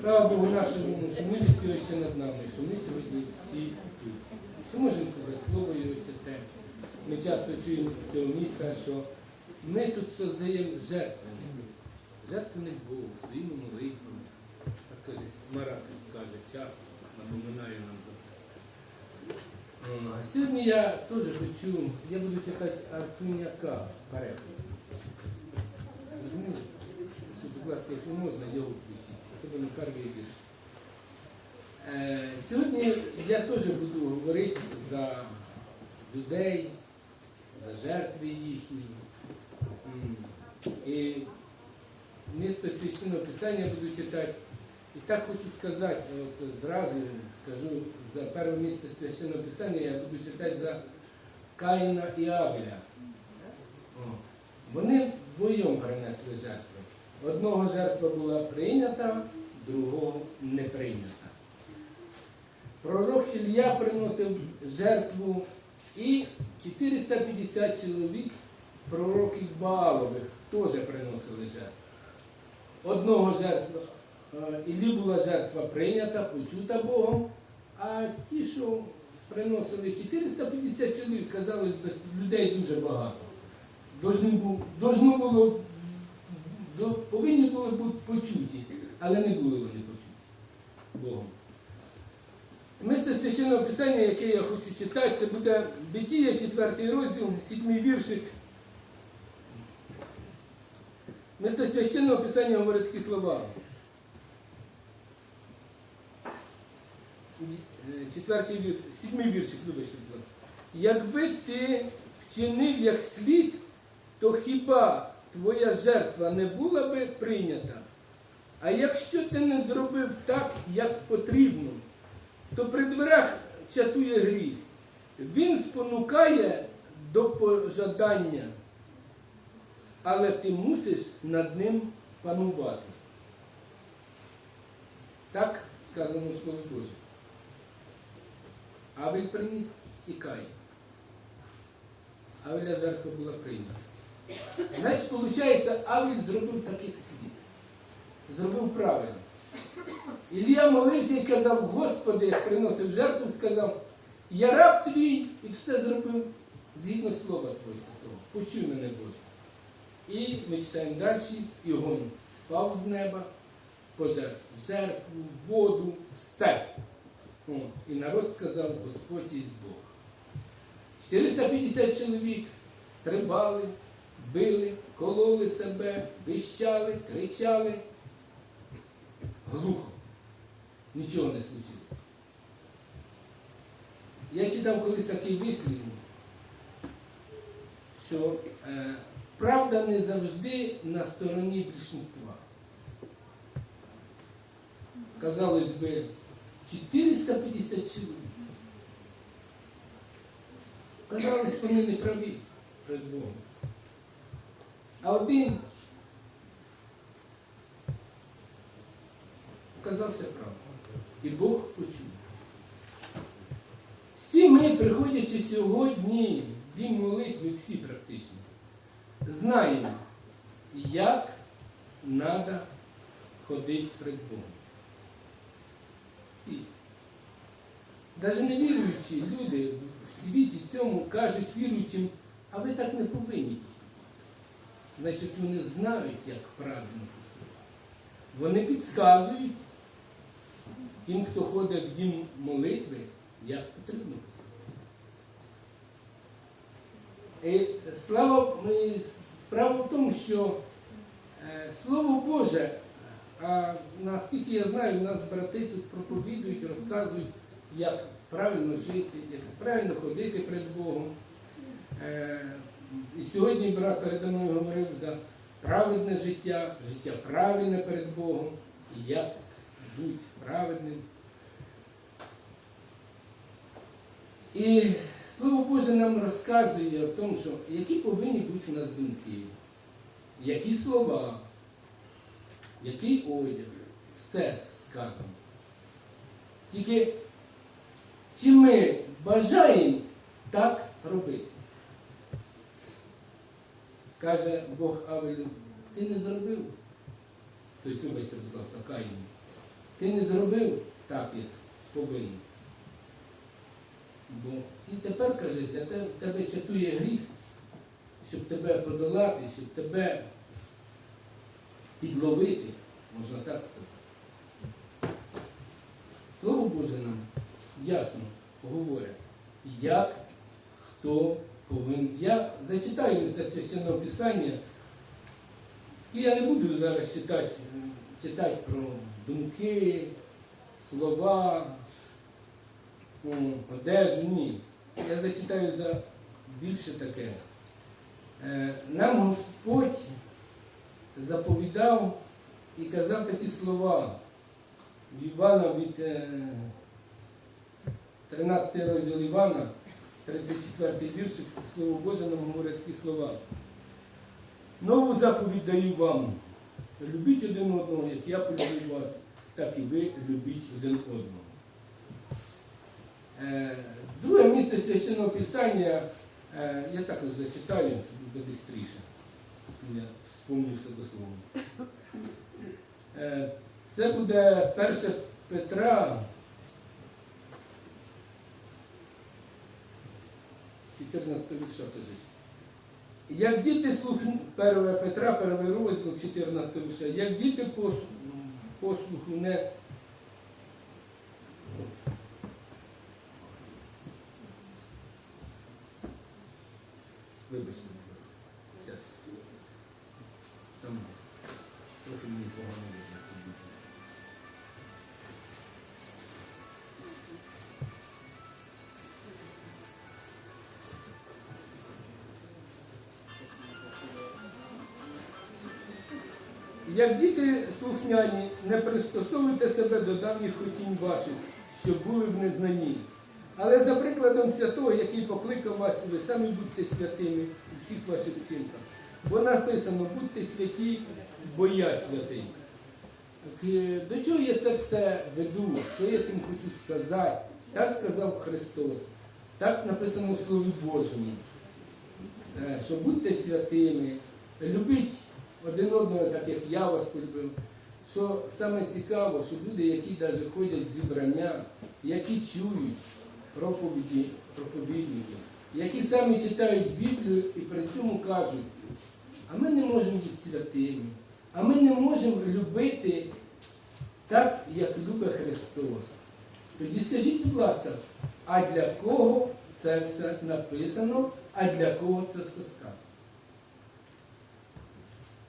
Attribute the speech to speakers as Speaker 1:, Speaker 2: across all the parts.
Speaker 1: Слава Богу нашому, що його ще над нами, що ми сьогодні всі тут. Що можемо сказати? Слово його. Ми часто чуємо з цього міста, що ми тут создаємо жертвенник. Жертвенник Богу, своїми молитвами. Так каже, Марат каже, часто напоминає нам за це. А сьогодні я теж хочу, я буду читати Артуняка переклад. Будь ласка, якщо можна, його включіть. Особливо перший вірш. Е, Сьогодні я теж буду говорити за людей, за жертви їхні. І місто священного писання буду читати. І так хочу сказати, от зразу скажу, за перше місце священного писання я буду читати за Каїна і Авеля. Вони вдвоєм принесли жертви. Одного жертва була прийнята, другого не прийнята. Пророк Ілля приносив жертву і 450 чоловік пророків Баалових теж приносили жертву. Одного жертва е, Іллі була жертва прийнята, почута Богом, а ті, що приносили 450 чоловік, казалось людей дуже багато. Должно було, повинні були бути почуті, але не були вони почуті Богом. Місце священного писання, яке я хочу читати, це буде Битія, 4 розділ, 7 віршик. Місце священного писання говорить такі слова. Е, Четвертий вір, сідмий віршик, вибачте, будь ласка. Якби ти вчинив як слід, то хіба твоя жертва не була би прийнята? А якщо ти не зробив так, як потрібно, то при дверях чатує гріх. Він спонукає до пожадання, але ти мусиш над ним панувати. Так сказано в Слові Боже. Авель приніс і Каїн. Авеля жертва була прийнята. Значить, виходить, Авель зробив так, як слід. Зробив правильно. Ілля молився і казав, Господи, як приносив жертву, сказав, я раб твій і все зробив згідно слова Твого святого. Почуй мене, Боже. І ми читаємо далі, і огонь спав з неба, пожертв жертву, воду, все. О, і народ сказав, Господь є Бог. 450 чоловік стрибали, били, кололи себе, вищали, кричали. Глухо. Нічого не случилось. Я читав колись такий вислів, що е, правда не завжди на стороні більшинства. Казалось би, 450 чоловік. Казалось, вони не праві перед Богом. Один оказався правим. І Бог почув. Всі ми, приходячи сьогодні дім молитви, всі практично, знаємо, як треба ходити перед Богом. Всі. Навіть невіруючі люди в світі цьому кажуть віруючим, а ви так не повинні. Значить, вони знають, як правильно поступати. Вони підказують тим, хто ходить в дім молитви, як потрібно поступати. І слава, справа в тому, що е, Слово Боже, а наскільки я знаю, у нас брати тут проповідують, розказують, як правильно жити, як правильно ходити перед Богом. І сьогодні брат передо мною говорив за праведне життя, життя правильне перед Богом, і як бути праведним. І Слово Боже нам розказує о тому, що які повинні бути у нас думки, які слова, який одяг, все сказано. Тільки чи ми бажаємо так робити? Каже Бог Авелю, ти не зробив. Тобто, вибачте, будь ласка, Каїну. ти не зробив так, як повинен. Бо і тепер каже, тебе чатує гріх, щоб тебе подолати, щоб тебе підловити, можна так сказати. Слово Боже нам ясно говорить, як хто повинен. Я зачитаю місце священного писання, і я не буду зараз читати, е, читати про думки, слова, одежу, ні. Я зачитаю за більше таке. Е, Нам Господь заповідав і казав такі слова Івана від е, 13 розділ Івана, 34 віршик, Слово Боже нам говорить такі слова. Нову заповідь даю вам. Любіть один одного, як я полюбив вас, так і ви любіть один одного. Е, Друге місце священного писання, е, я також зачитаю, це буде швидше. Я вспомнився до слова. Е, Це буде 1 Петра, 14 вірша кажуть. Як діти слухну 1 Петра, 1 розділ, 14 вірша, як діти пос- послуху не Вибачте, Як діти слухняні, не пристосовуйте себе до давніх хотінь ваших, що були в незнанні. Але за прикладом святого, який покликав вас, ви самі будьте святими у всіх ваших вчинках. Бо написано, будьте святі, бо я святий. Так, е, До чого я це все веду? Що я цим хочу сказати? Так сказав Христос. Так написано в Слові Божому. Е, Що будьте святими, любіть один одного, так як я вас полюбив. Що саме цікаво, що люди, які навіть ходять в зібрання, які чують проповіді проповідників, які самі читають Біблію і при цьому кажуть, а ми не можемо бути святими, а ми не можемо любити так, як любить Христос. Тоді скажіть, будь ласка, а для кого це все написано, а для кого це все сказано?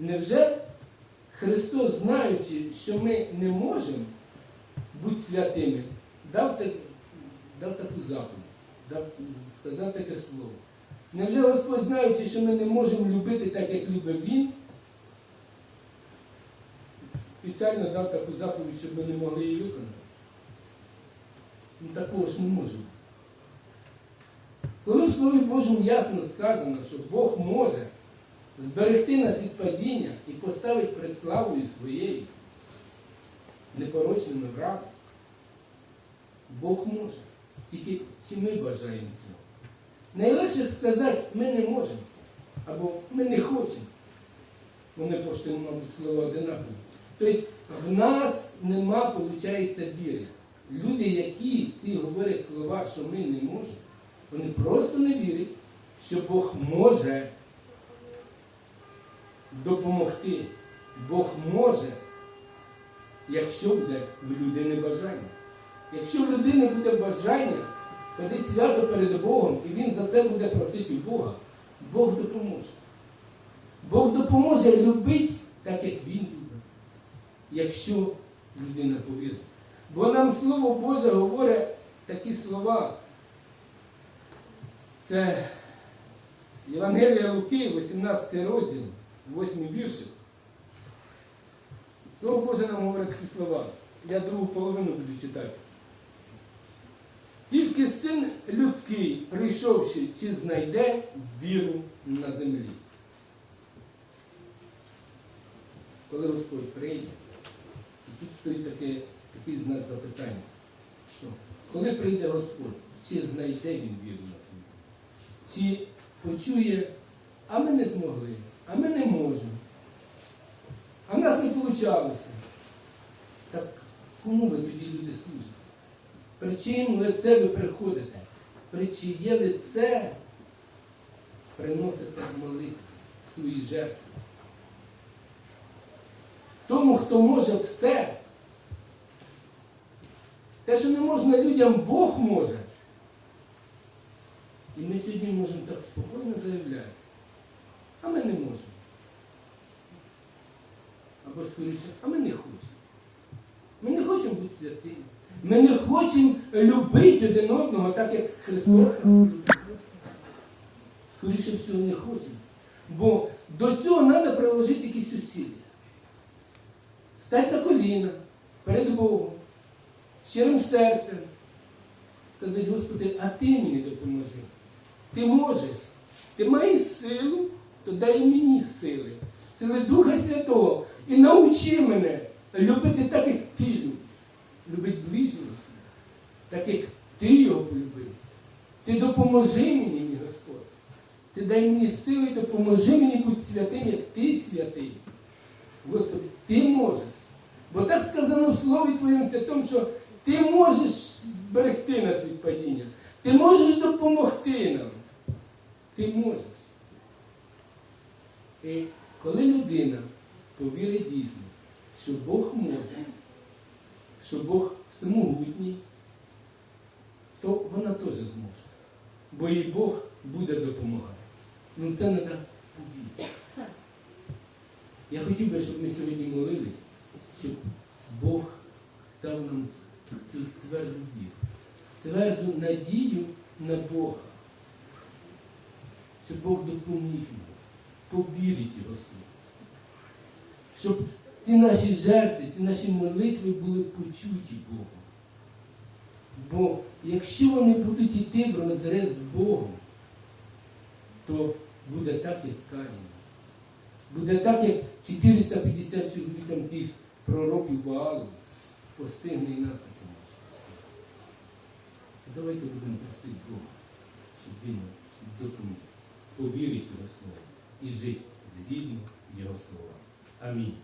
Speaker 1: Невже Христос, знаючи, що ми не можемо бути святими, дав, так, дав таку заповідь, сказав таке слово? Невже Господь, знаючи, що ми не можемо любити так, як любить Він, спеціально дав таку заповідь, щоб ми не могли її виконати? Ну такого ж не може. бути. Коли в Слові Божому ясно сказано, що Бог може зберегти нас від падіння і поставить перед славою своєю, непорочними в радість, Бог може. Тільки чи ми бажаємо цього? Найлегше сказати, ми не можемо, або ми не хочемо. Вони пошти, мабуть, слова одинакові. Тобто в нас нема, виходить, віри. Люди, які ці говорять слова, що ми не можемо, вони просто не вірять, що Бог може допомогти. Бог може, якщо буде в людини бажання. Якщо в людини буде бажання ходити свято перед Богом, і він за це буде просити Бога, Бог допоможе. Бог допоможе любити так, як він любить, якщо людина повірить. Бо нам Слово Боже говорить такі слова. Це Євангелія Луки, 18 розділ, 8 віршик. Слово Боже нам говорить такі слова. Я другу половину буду читати. Тільки син людський, прийшовши, чи знайде віру на землі. Коли Господь прийде, і тут стоїть таке, такий знак запитання. Що, коли прийде Господь, чи знайде він віру на землі? Чи почує, а ми не змогли, а ми не можемо. А в нас не вийшло. Так Кому ви тоді люди служите? При чиїм лице ви приходите? При чиє лице приносите молитву свої жертви? Тому, хто може все, те, що не можна людям, Бог може. І ми сьогодні можемо так спокійно заявляти. А ми не можемо. Або скоріше, а ми не хочемо. Ми не хочемо бути святими. Ми не хочемо любити один одного, так як Христос. Скоріше всього не хочемо. Бо до цього треба приложити якісь усилля. Стать на коліна перед Богом, щирим серцем. Сказати, Господи, а ти мені допоможи. Ти можеш. Ти маєш силу, то дай мені сили. Сили Духа Святого. І научи мене любити так, як ти любиш. Любити ближнього так як ти його полюбив. Ти допоможи мені, мій Господь. Ти дай мені сили, допоможи мені бути святим, як ти святий. Господи, ти можеш. Бо так сказано в Слові Твоєму Святому, що ти можеш зберегти нас від падіння. Ти можеш допомогти нам. Ти можеш. І коли людина повірить дійсно, що Бог може, що Бог всемогутній, то вона теж зможе. Бо їй Бог буде допомагати. Ну це треба повірити. Я хотів би, щоб ми сьогодні молились, щоб Бог дав нам цю тверду віру, тверду надію на Бога, щоб Бог допоміг нам повірити Його. Щоб ці наші жертви, ці наші молитви були почуті Богом. Бо якщо вони будуть йти в розрез з Богом, то буде так, як Каїн. Буде так, як 450 чоловік там тих пророків Ваалу постигне і нас допоможе. Давайте будемо просити Бога, щоб Він допоміг повірити Його Слово і жити згідно Його слова. Амінь.